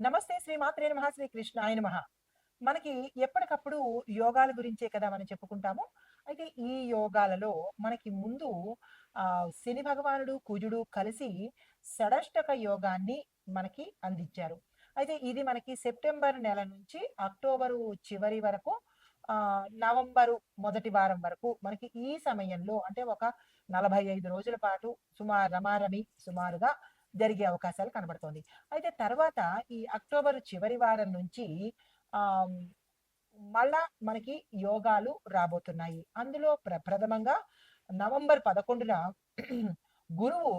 నమస్తే శ్రీ మాత్రే నమః శ్రీ కృష్ణ ఆయన మహా మనకి ఎప్పటికప్పుడు యోగాల గురించే కదా మనం చెప్పుకుంటాము. అయితే ఈ యోగాలలో మనకి ముందు ఆ శని భగవానుడు కుజుడు కలిసి షడష్టక యోగాన్ని మనకి అందించారు. అయితే ఇది మనకి సెప్టెంబర్ నెల నుంచి అక్టోబరు చివరి వరకు ఆ నవంబరు మొదటి వారం వరకు మనకి ఈ సమయంలో అంటే ఒక నలభై ఐదు రోజుల పాటు సుమారు రమారమి సుమారుగా జరిగే అవకాశాలు కనబడుతోంది. అయితే తర్వాత ఈ అక్టోబర్ చివరి వారం నుంచి ఆ మళ్ళా మనకి యోగాలు రాబోతున్నాయి. అందులో ప్ర ప్రథమంగా నవంబర్ పదకొండున గురువు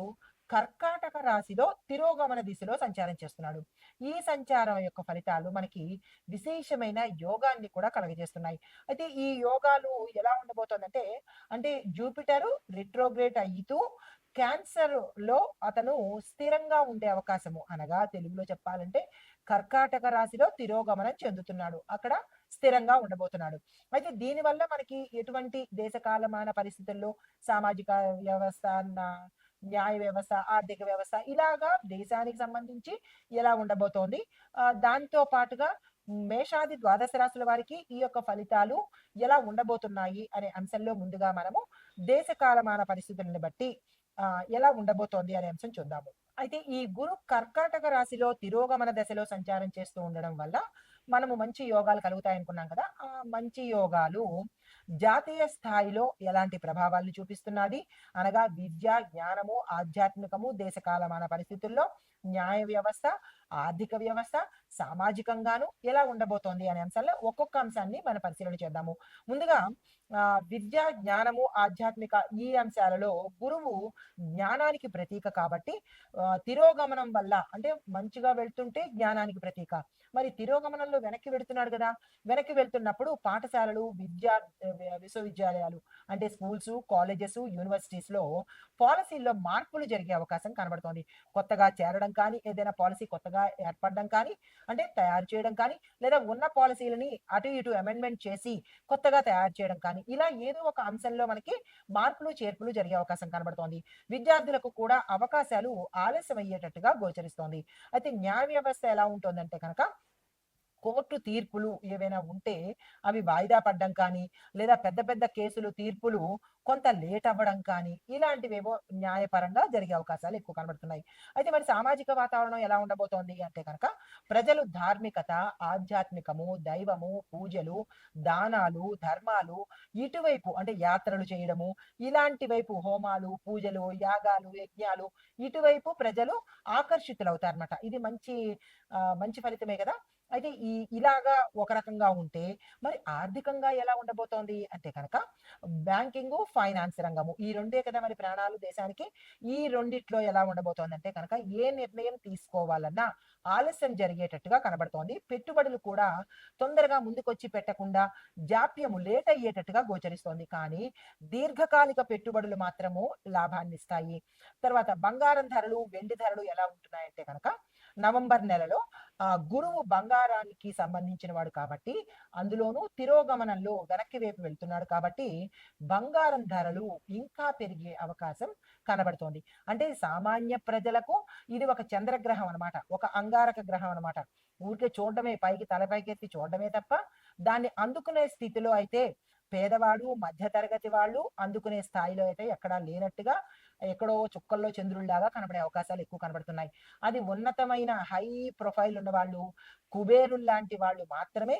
కర్కాటక రాశిలో తిరోగమన దిశలో సంచారం చేస్తున్నాడు. ఈ సంచారం యొక్క ఫలితాలు మనకి విశేషమైన యోగాన్ని కూడా కలగజేస్తున్నాయి. అయితే ఈ యోగాలు ఎలా ఉండబోతోందంటే అంటే జూపిటరు రిట్రోగ్రేట్ అయితూ క్యాన్సర్లో అతను స్థిరంగా ఉండే అవకాశము అనగా తెలుగులో చెప్పాలంటే కర్కాటక రాశిలో తిరోగమనం చెందుతున్నాడు. అక్కడ స్థిరంగా ఉండబోతున్నాడు. అయితే దీనివల్ల మనకి ఎటువంటి దేశకాలమాన పరిస్థితుల్లో సామాజిక వ్యవస్థ న్యాయ వ్యవస్థ ఆర్థిక వ్యవస్థ ఇలాగా దేశానికి సంబంధించి ఎలా ఉండబోతోంది? దాంతో పాటుగా మేషాది ద్వాదశ రాశుల వారికి ఈ యొక్క ఫలితాలు ఎలా ఉండబోతున్నాయి అనే అంశంలో ముందుగా మనము దేశ కాలమాన పరిస్థితులను బట్టి ఆ, ఎలా ఉండబోతోంది అనే అంశం చూద్దాము. అయితే ఈ గురు కర్కాటక రాశిలో తిరోగమన దశలో సంచారం చేస్తూ ఉండడం వల్ల మనము మంచి యోగాలు కలుగుతాయి అనుకున్నాం కదా ఆ మంచి యోగాలు జాతీయ స్థాయిలో ఎలాంటి ప్రభావాలను చూపిస్తున్నది అనగా విద్య జ్ఞానము ఆధ్యాత్మికము దేశకాలమాన పరిస్థితుల్లో న్యాయ వ్యవస్థ ఆర్థిక వ్యవస్థ సామాజికంగాను ఎలా ఉండబోతోంది అనే అంశాల్లో ఒక్కొక్క అంశాన్ని మనం పరిశీలన చేద్దాము. ముందుగా ఆ, విద్య జ్ఞానము ఆధ్యాత్మిక ఈ అంశాలలో గురువు జ్ఞానానికి ప్రతీక కాబట్టి తిరోగమనం వల్ల అంటే మంచిగా వెళ్తుంటే జ్ఞానానికి ప్రతీక. మరి తిరోగమనంలో వెనక్కి వెళ్తున్నాడు కదా? వెనక్కి వెళ్తున్నప్పుడు పాఠశాలలు విద్యా విశ్వవిద్యాలయాలు అంటే స్కూల్స్ కాలేజెస్ యూనివర్సిటీస్లో పాలసీల్లో మార్పులు జరిగే అవకాశం కనబడుతోంది. కొత్తగా చేరడం కానీ ఏదైనా పాలసీ కొత్తగా ఏర్పడడం కానీ అంటే తయారు చేయడం కానీ లేదా ఉన్న పాలసీలని అటు ఇటు అమెండ్మెంట్ చేసి కొత్తగా తయారు చేయడం కానీ ఇలా ఏదో ఒక అంశంలో మనకి మార్పులు చేర్పులు జరిగే అవకాశం కనబడుతోంది. విద్యార్థులకు కూడా అవకాశాలు ఆలస్యం అయ్యేటట్టుగా గోచరిస్తోంది. అయితే న్యాయ వ్యవస్థ ఎలా ఉంటుందంటే కనుక కోర్టు తీర్పులు ఏవైనా ఉంటే అవి వాయిదా పడ్డం కానీ లేదా పెద్ద పెద్ద కేసులు తీర్పులు కొంత లేట్ అవ్వడం కానీ ఇలాంటివేవో న్యాయపరంగా జరిగే అవకాశాలు ఎక్కువ కనబడుతున్నాయి. అయితే మరి సామాజిక వాతావరణం ఎలా ఉండబోతోంది అంటే కనుక ప్రజలు ధార్మికత ఆధ్యాత్మికము దైవము పూజలు దానాలు ధర్మాలు ఇటువైపు అంటే యాత్రలు చేయడము ఇలాంటి వైపు హోమాలు పూజలు యాగాలు యజ్ఞాలు ఇటువైపు ప్రజలు ఆకర్షితులవుతారన్నమాట. ఇది మంచి మంచి ఫలితమే కదా? అయితే ఈ ఇలాగా ఒక రకంగా ఉంటే మరి ఆర్థికంగా ఎలా ఉండబోతోంది? అంటే కనుక బ్యాంకింగ్ ఫైనాన్స్ రంగము ఈ రెండే కదా మరి ప్రాణాలు దేశానికి. ఈ రెండిట్లో ఎలా ఉండబోతోంది అంటే కనుక ఏ నిర్ణయం తీసుకోవాలన్నా ఆలస్యం జరిగేటట్టుగా కనబడుతోంది. పెట్టుబడులు కూడా తొందరగా ముందుకొచ్చి పెట్టకుండా జాప్యము లేట్ అయ్యేటట్టుగా గోచరిస్తోంది. కానీ దీర్ఘకాలిక పెట్టుబడులు మాత్రము లాభాన్నిస్తాయి. తర్వాత బంగారం ధరలు వెండి ధరలు ఎలా ఉంటున్నాయంటే కనుక నవంబర్ నెలలో ఆ గురువు బంగారానికి సంబంధించిన వాడు కాబట్టి అందులోనూ తిరోగమనంలో వెనక్కి వైపు వెళ్తున్నాడు కాబట్టి బంగారం ధరలు ఇంకా పెరిగే అవకాశం కనబడుతోంది. అంటే సామాన్య ప్రజలకు ఇది ఒక చంద్రగ్రహం అనమాట ఒక అంగారక గ్రహం అన్నమాట. ఊరికే చూడడమే పైకి తలపైకెత్తి చూడడమే తప్ప దాన్ని అందుకునే స్థితిలో అయితే పేదవాడు మధ్యతరగతి వాళ్ళు అందుకునే స్థాయిలో అయితే ఎక్కడా లేనట్టుగా ఎక్కడో చుక్కల్లో చంద్రుల్లాగా కనబడే అవకాశాలు ఎక్కువ కనబడుతున్నాయి. అది ఉన్నతమైన హై ప్రొఫైల్ ఉన్న వాళ్ళు కుబేరులు లాంటి వాళ్ళు మాత్రమే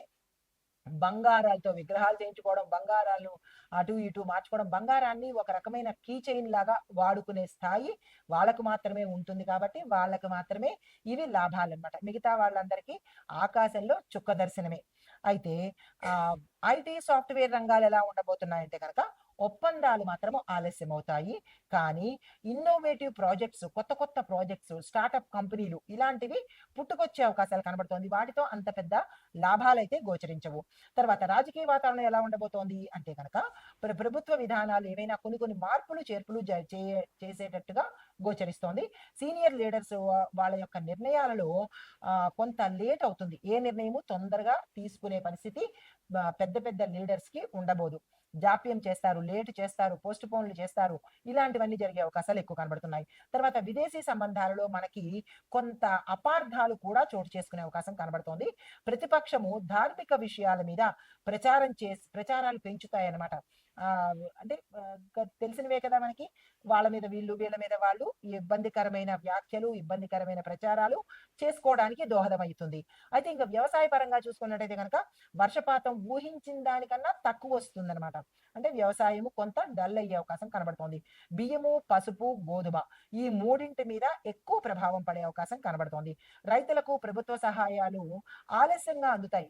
బంగారాలతో విగ్రహాలు చేయించుకోవడం బంగారాలను అటు ఇటు మార్చుకోవడం బంగారాన్ని ఒక రకమైన కీ చైన్ లాగా వాడుకునే స్థాయి వాళ్ళకు మాత్రమే ఉంటుంది కాబట్టి వాళ్ళకు మాత్రమే ఇవి లాభాలు అన్నమాట మిగతా వాళ్ళందరికీ ఆకాశంలో చుక్క దర్శనమే. అయితే ఆ ఐటీ సాఫ్ట్వేర్ రంగాలు ఎలా ఉండబోతున్నాయంటే కనుక ఒప్పందాలు మాత్రం ఆలస్యం అవుతాయి కానీ ఇన్నోవేటివ్ ప్రాజెక్ట్స్ కొత్త కొత్త ప్రాజెక్ట్స్ స్టార్టప్ కంపెనీలు ఇలాంటివి పుట్టుకొచ్చే అవకాశాలు కనబడుతోంది. వాటితో అంత పెద్ద లాభాలైతే గోచరించవు. తర్వాత రాజకీయ వాతావరణం ఎలా ఉండబోతోంది అంటే కనుక ప్రభుత్వ విధానాలు ఏవైనా కొన్ని కొన్ని మార్పులు చేర్పులు జ- చే- చేసేటట్టుగా గోచరిస్తోంది. సీనియర్ లీడర్స్ వాళ్ళ యొక్క నిర్ణయాలలో కొంత లేట్ అవుతుంది. ఏ నిర్ణయము తొందరగా తీసుకునే పరిస్థితి పెద్ద పెద్ద లీడర్స్కి ఉండబోదు. జాప్యం చేస్తారు లేట్ చేస్తారు పోస్ట్ పోన్లు చేస్తారు ఇలాంటివన్నీ జరిగే అవకాశాలు ఎక్కువ కనబడుతున్నాయి. తర్వాత విదేశీ సంబంధాలలో మనకి కొంత అపార్థాలు కూడా చోటు చేసుకునే అవకాశం కనబడుతోంది. ప్రతిపక్షము ధార్మిక విషయాల మీద ప్రచారం చేసి ప్రచారాలు పెంచుతాయన్నమాట. ఆ, అంటే తెలిసినవే కదా మనకి? వాళ్ళ మీద వీళ్ళు వీళ్ళ మీద వాళ్ళు ఇబ్బందికరమైన వ్యాఖ్యలు ఇబ్బందికరమైన ప్రచారాలు చేసుకోవడానికి దోహదమవుతుంది. అయితే ఇంకా వ్యవసాయ పరంగా చూసుకున్నట్టయితే కనుక వర్షపాతం ఊహించిన దానికన్నా తక్కువ వస్తుంది అనమాట అంటే వ్యవసాయము కొంత డల్ అయ్యే అవకాశం కనబడుతోంది. బియ్యము పసుపు గోధుమ ఈ మూడింటి మీద ఎక్కువ ప్రభావం పడే అవకాశం కనబడుతోంది. రైతులకు ప్రభుత్వ సహాయాలు ఆలస్యంగా అందుతాయి.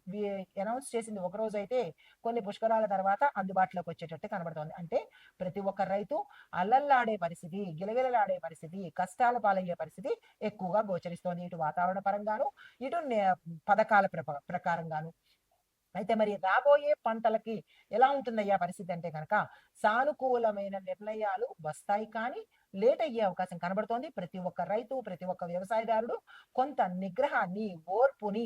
అనౌన్స్ చేసింది ఒక రోజు అయితే కొన్ని పుష్కరాల తర్వాత అందుబాటులోకి వచ్చేటట్టు కనబడుతోంది. అంటే ప్రతి ఒక్క రైతు అల్లల్లా అల్లల్లాడే పరిస్థితి గిలగిలలాడే పరిస్థితి కష్టాల పాలయ్యే పరిస్థితి ఎక్కువగా గోచరిస్తోంది ఇటు వాతావరణ పరంగాను ఇటు పథకాల ప్రకారంగాను. అయితే మరి రాబోయే పంటలకి ఎలా ఉంటుందయ్యా పరిస్థితి అంటే కనుక సానుకూలమైన నిర్ణయాలు వస్తాయి కానీ లేట్ అయ్యే అవకాశం కనబడుతోంది. ప్రతి ఒక్క రైతు ప్రతి ఒక్క వ్యవసాయదారుడు కొంత నిగ్రహాన్ని ఓర్పుని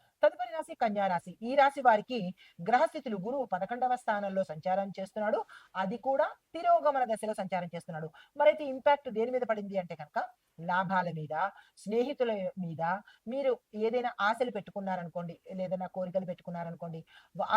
తదుపరి రాశి కన్యా రాశి. ఈ రాశి వారికి గ్రహస్థితులు గురువు పదకొండవ స్థానంలో సంచారం చేస్తున్నాడు. అది కూడా తిరోగమన దశలో సంచారం చేస్తున్నాడు. మరైతే ఇంపాక్ట్ దేని మీద పడింది అంటే కనుక లాభాల మీద స్నేహితుల మీద మీరు ఏదైనా ఆశలు పెట్టుకున్నారనుకోండి లేదైనా కోరికలు పెట్టుకున్నారనుకోండి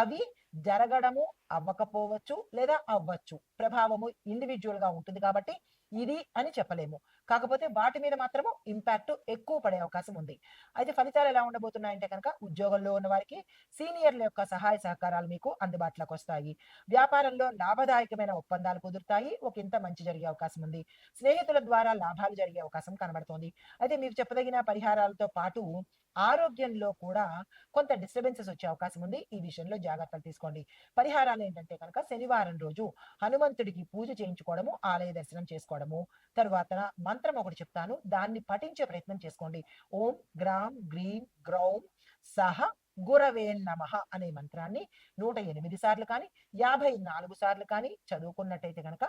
అవి జరగడము అవ్వకపోవచ్చు లేదా అవ్వచ్చు. ప్రభావము ఇండివిజువల్గా ఉంటుంది కాబట్టి ఇది అని చెప్పలేము. కాకపోతే వాటి మీద మాత్రము ఇంపాక్ట్ ఎక్కువ పడే అవకాశం ఉంది. అయితే ఫలితాలు ఎలా ఉండబోతున్నాయంటే కనుక ఉద్యోగంలో ఉన్న వారికి సీనియర్ల యొక్క సహాయ సహకారాలు మీకు అందుబాటులోకి వస్తాయి. వ్యాపారంలో లాభదాయకమైన ఒప్పందాలు కుదురుతాయి. ఒక ఇంత మంచి జరిగే అవకాశం ఉంది. స్నేహితుల ద్వారా లాభాలు జరిగే అవకాశం కనబడుతోంది. అయితే మీకు చెప్పదగిన పరిహారాలతో పాటు ఆరోగ్యంలో కూడా కొంత డిస్టర్బెన్సెస్ వచ్చే అవకాశం ఉంది. ఈ విషయంలో జాగ్రత్తలు తీసుకోండి. పరిహారాలు ఏంటంటే కనుక శనివారం రోజు హనుమంతుడికి పూజ చేయించుకోవడము ఆలయ దర్శనం చేసుకోవడము. తర్వాత మంత్రం ఒకటి చెప్తాను. దాన్ని పఠించే ప్రయత్నం చేసుకోండి. ఓం గ్రామ్ గ్రీం గ్రౌం సహ గురవే నమ అనే మంత్రాన్ని నూట ఎనిమిది సార్లు కానీ యాభై నాలుగు సార్లు కానీ చదువుకున్నట్టయితే కనుక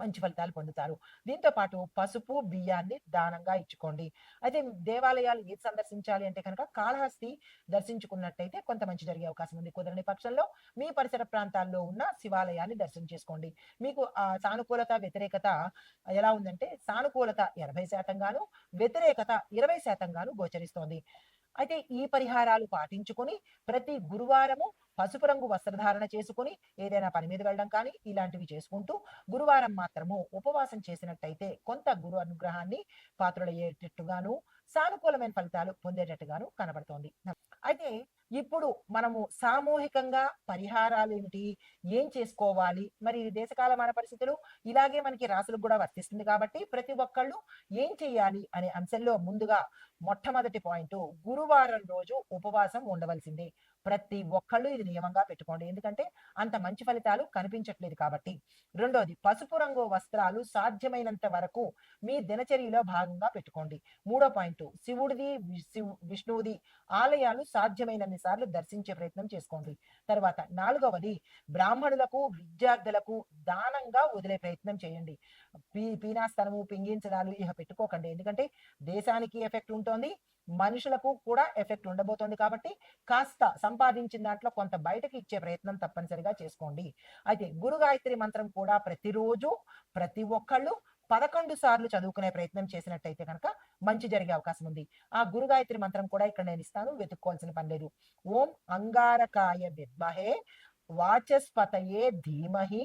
మంచి ఫలితాలు పొందుతారు. దీంతో పాటు పసుపు బియ్యాన్ని దానంగా ఇచ్చుకోండి. అయితే దేవాలయాలు ఏది సందర్శించాలి అంటే కనుక కాళహస్తి దర్శించుకున్నట్టయితే కొంత మంచి జరిగే అవకాశం ఉంది. కుదరని పక్షంలో మీ పరిసర ప్రాంతాల్లో ఉన్న శివాలయాన్ని దర్శనం చేసుకోండి. మీకు ఆ సానుకూలత వ్యతిరేకత ఎలా ఉందంటే సానుకూలత ఎనభై శాతంగాను వ్యతిరేకత ఇరవై శాతంగాను గోచరిస్తోంది. అయితే ఈ పరిహారాలు పాటించుకొని ప్రతి గురువారము పసుపు రంగు వస్త్రధారణ చేసుకుని ఏదైనా పని మీద వెళ్ళడం కానీ ఇలాంటివి చేసుకుంటూ గురువారం మాత్రము ఉపవాసం చేసినట్టయితే కొంత గురు అనుగ్రహాన్ని పాత్రులయ్యేటట్టుగాను సానుకూలమైన ఫలితాలు పొందేటట్టుగాను కనబడుతోంది. అయితే ఇప్పుడు మనము సామూహికంగా పరిహారాలు ఏమిటి? ఏం చేసుకోవాలి? మరి దేశకాలమైన పరిస్థితులు ఇలాగే మనకి రాసులకు కూడా వర్తిస్తుంది కాబట్టి ప్రతి ఒక్కళ్ళు ఏం చేయాలి అనే అంశంలో ముందుగా మొట్టమొదటి పాయింట్ గురువారం రోజు ఉపవాసం ఉండవలసిందే. ప్రతి ఒక్కళ్ళు ఇది నియమంగా పెట్టుకోండి. ఎందుకంటే అంత మంచి ఫలితాలు కనిపించట్లేదు కాబట్టి. రెండోది పసుపు రంగు వస్త్రాలు సాధ్యమైనంత వరకు మీ దినచర్యలో భాగంగా పెట్టుకోండి. మూడో పాయింట్ శివుడిది వి- విష్ణువుది ఆలయాలు సాధ్యమైనన్ని సార్లు దర్శించే ప్రయత్నం చేసుకోండి. తర్వాత నాలుగవది బ్రాహ్మణులకు విద్యార్థులకు దానంగా వదిలే ప్రయత్నం చేయండి. పీ పీనాస్తనము పింగించడాలు ఇహ పెట్టుకోకండి. ఎందుకంటే దేశానికి ఎఫెక్ట్ ఉంటుంది మనుషులకు కూడా ఎఫెక్ట్ ఉండబోతోంది కాబట్టి కాస్త సంపాదించిన దాంట్లో కొంత బయటకి ఇచ్చే ప్రయత్నం తప్పనిసరిగా చేసుకోండి. అయితే గురు గాయత్రి మంత్రం కూడా ప్రతిరోజు ప్రతి ఒక్కళ్ళు పదకొండు సార్లు చదువుకునే ప్రయత్నం చేసినట్టయితే కనుక మంచి జరిగే అవకాశం ఉంది. ఆ గురు గాయత్రి మంత్రం కూడా ఇక్కడ నేను ఇస్తాను వెతుక్కోవాల్సిన పని లేదు. ఓం అంగారకాయ విద్మహే వాచస్పతయే ధీమహి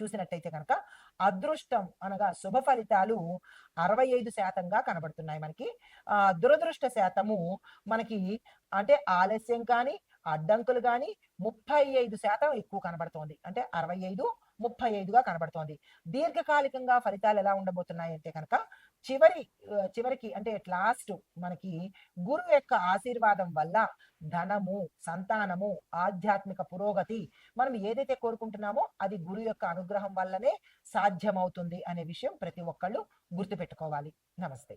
చూసినట్టయితే కనుక అదృష్టం అనగా శుభ ఫలితాలు అరవై ఐదు శాతంగా కనబడుతున్నాయి మనకి. ఆ దురదృష్ట శాతము మనకి అంటే ఆలస్యం కానీ అడ్డంకులు కానీ ముప్పై ఐదు శాతం ఎక్కువ కనబడుతోంది. అంటే అరవై ఐదు ముప్పై ఐదుగా కనబడుతోంది. దీర్ఘకాలికంగా ఫలితాలు ఎలా ఉండబోతున్నాయి అంటే కనుక చివరి చివరికి అంటే లాస్ట్ మనకి గురువు యొక్క ఆశీర్వాదం వల్ల ధనము సంతానము ఆధ్యాత్మిక పురోగతి మనం ఏదైతే కోరుకుంటున్నామో అది గురువు యొక్క అనుగ్రహం వల్లనే సాధ్యమవుతుంది అనే విషయం ప్రతి ఒక్కళ్ళు గుర్తుపెట్టుకోవాలి. నమస్తే.